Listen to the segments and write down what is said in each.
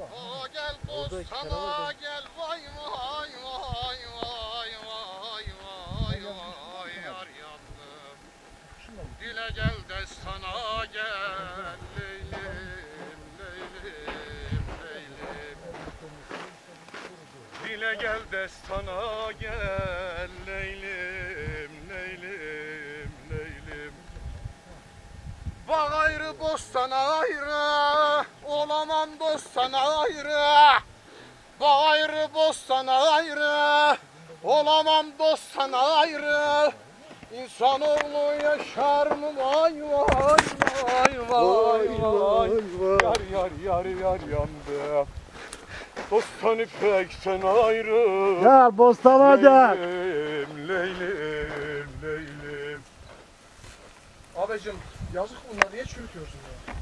Aa gel var gel. Vay vay vay vay vay vay vay yar yandım. Dile gel destana gel leylim leylim leylim Dile gel destana gel. Leylim leylim leylim. Bağ ayrı bostan ayrı Olamam dostan ayrı. Bağ ayrı bostan ayrı. Olamam dostan ayrı. İnsanoğlu yaşar mı? Vay vay vay vay vay Yar yar yar yar yandı. Dostan ipekten ayrı. Gel Bostana gel. Leylim, leylim, leylim. Abicim yazık bunlar. Niye çürütüyorsun ya?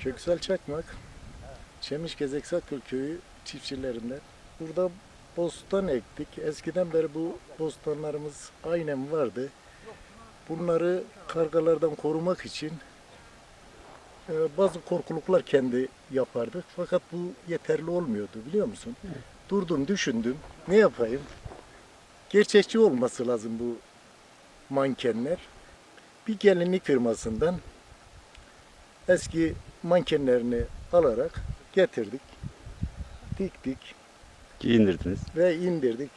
Köksal Çakmak, Çemiş Gezeksaköy köyü çiftçilerinden. Burada bostan ektik. Eskiden beri bu bostanlarımız aynen vardı. Bunları kargalardan korumak için e, bazı korkuluklar kendi yapardık. Fakat bu yeterli olmuyordu biliyor musun? Durdum düşündüm. Ne yapayım? Gerçekçi olması lazım bu mankenler. Bir gelinlik firmasından eski mankenlerini alarak getirdik, diktik Giyindirdiniz. ve indirdik.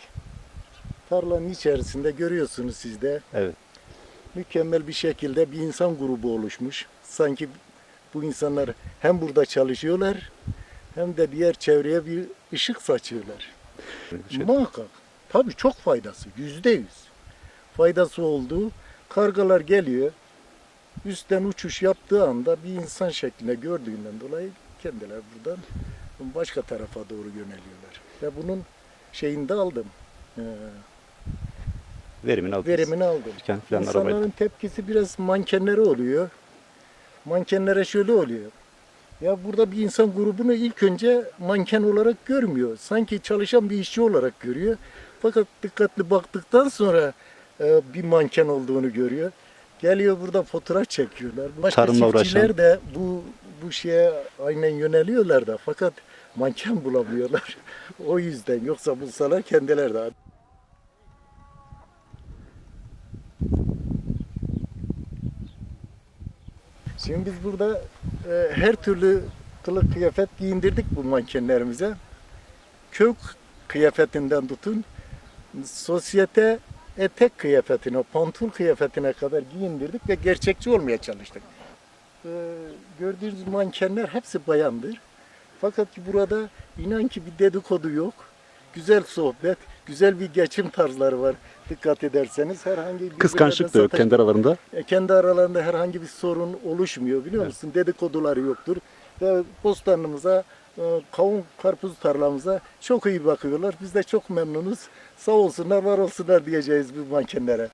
Tarlanın içerisinde görüyorsunuz siz de Evet. mükemmel bir şekilde bir insan grubu oluşmuş. Sanki bu insanlar hem burada çalışıyorlar hem de diğer çevreye bir ışık saçıyorlar. Şey, Muhakkak. Tabii çok faydası. Yüzde yüz. Faydası olduğu kargalar geliyor. Üstten uçuş yaptığı anda bir insan şeklinde gördüğünden dolayı kendileri buradan başka tarafa doğru yöneliyorlar. Ve bunun şeyini de aldım. Ee, verimini aldınız. verimini aldım. İnsanların tepkisi biraz mankenlere oluyor. Mankenlere şöyle oluyor. Ya burada bir insan grubunu ilk önce manken olarak görmüyor. Sanki çalışan bir işçi olarak görüyor. Fakat dikkatli baktıktan sonra e, bir manken olduğunu görüyor. Geliyor burada fotoğraf çekiyorlar. Başka Tarımla çiftçiler uğraşan. de bu bu şeye aynen yöneliyorlar da fakat manken bulamıyorlar. o yüzden yoksa bulsalar kendileri de Şimdi biz burada e, her türlü kılık kıyafet giyindirdik bu mankenlerimize. Kök kıyafetinden tutun sosyete etek kıyafetine, pantul kıyafetine kadar giyindirdik ve gerçekçi olmaya çalıştık. E, gördüğünüz mankenler hepsi bayandır. Fakat burada inan ki bir dedikodu yok. Güzel sohbet, güzel bir geçim tarzları var. Dikkat ederseniz herhangi bir Kıskançlık da yok kendi aralarında. e, kendi aralarında herhangi bir sorun oluşmuyor biliyor musun? Dedikoduları yoktur. Ve bostanımıza, kavun karpuz tarlamıza çok iyi bakıyorlar. Biz de çok memnunuz. Sağ olsunlar, var olsunlar diyeceğiz bu mankenlere.